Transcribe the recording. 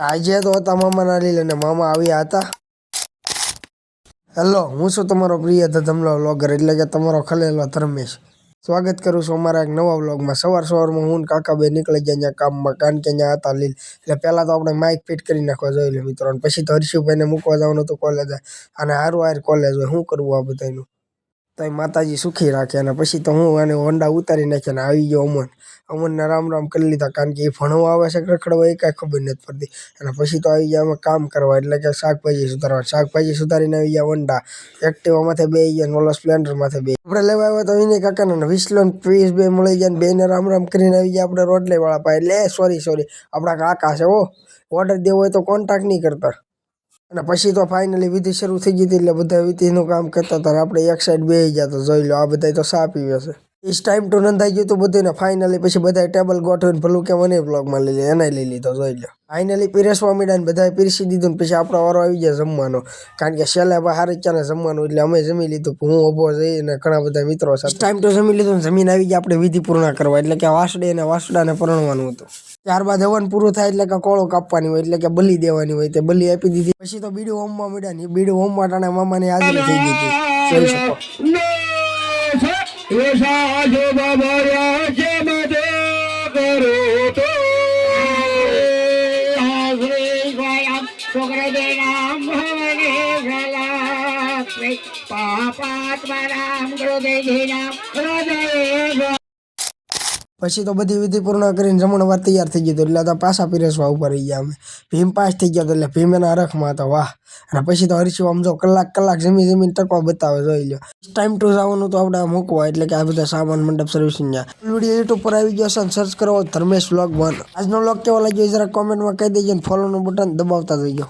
આજે તો હતા મામાના લીલે અને મામા આવ્યા હતા. હેલો, હું છું તમારો પ્રિય ધમલો વ્લોગર, એટલે કે તમારો ખલેલો ધર્મેશ. સ્વાગત કરું છું અમારા એક નવા વ્લોગમાં. સવાર સવારમાં હું કાકા બે નીકળી ગયા અહીંયા કામમાં, કારણ કે અહીંયા હતા લીલ. એટલે પહેલાં તો આપણે માઇક ફિટ કરી નાખવા જોઈએ મિત્રો. અને પછી તો હર્ષુભાઈને મૂકવા જવાનું હતું કોલેજે અને હારું હાર કોલેજ હોય. શું કરવું આ બધાનું તો માતાજી સુખી રાખે અને પછી તો હું અને હોન્ડા ઉતારી નાખ્યા ને આવી ગયો અમન. અમનને રામ રામ કરી લીધા કારણ કે એ ભણવા આવે છે રખડવા એ કાંઈ ખબર નથી પડતી. અને પછી તો આવી ગયા અમે કામ કરવા એટલે કે શાકભાજી સુધારવા. શાકભાજી સુધારીને આવી ગયા વંડા એક્ટિવા માથે બે ગયા ઓલો સ્પ્લેન્ડર માથે બે. આપણે લેવા આવ્યા તો એને કાકાને વિસલો ને પીસ બે મળી ગયા બેને રામ રામ કરીને આવી ગયા આપણે રોટલી વાળા પાસે. લે સોરી સોરી આપણા કાકા છે ઓ ઓર્ડર દેવો હોય તો કોન્ટેક્ટ નહીં કરતા. અને પછી તો ફાઇનલી વિધિ શરૂ થઈ ગઈ હતી એટલે બધા વિધિનું કામ કરતા હતા. આપણે એક સાઈડ બે ગયા તો જોઈ લો, આ બધા તો સા પીવે છે. ઇસ ટાઈમ તો નંદાઈ ગયું હતું બધું ને ફાઇનલી પછી બધા ટેબલ ગોઠવીને ભલું કે મને બ્લોગમાં લઈ લે એને લઈ લીધો, જોઈ લો. ફાઇનલી પીરસવા માંડ્યા ને બધાએ પીરસી દીધું ને પછી આપણો વારો આવી જાય જમવાનો. કારણ કે છેલ્લે હારી ચાને જમવાનું એટલે અમે જમી લીધું. હું ઊભો જઈ અને ઘણા બધા મિત્રો સાથે. ટાઈમ તો જમી લીધું જમીન આવી ગયા આપણે વિધિ પૂર્ણ કરવા. એટલે કે વાસડે અને વાસડાને પરણવાનું હતું. ત્યારબાદ હવન પૂરું થાય એટલે કે કોળો કાપવાની હોય, એટલે કે બલી દેવાની હોય, તે બલી આપી દીધી. પછી તો બીડું હોમવા મળ્યા ને બીડું હોમવા ટાણે મામાની હાજરી થઈ ગઈ હતી. જોઈ શકો. પાપાત્મનામ હૃદય હૃદય પછી તો બધી વિધિ પૂર્ણ કરીને જમણવાર તૈયાર થઈ ગયું હતું એટલે તો પાછા પીરસવા ઉપર રહી ગયા અમે. ભીમ પાસ થઈ ગયા એટલે ભીમ એના રખમાં હતા વાહ. અને પછી તો હરીશું આમ જો કલાક કલાક જમી જમીને ટકવા બતાવે જોઈ લો ટાઈમ ટુ જવાનું તો આપણે મૂકવા એટલે કે આ બધા સામાન મંડપ સર્વિસિંગ વીડિયો યુટ્યુબ પર આવી ગયો છે સર્ચ કરો ધર્મેશ વ્લોગ વન આજનો વ્લોગ કેવો લાગ્યો જરા કોમેન્ટમાં કહી દેજો ને ફોલોનું બટન દબાવતા જઈજો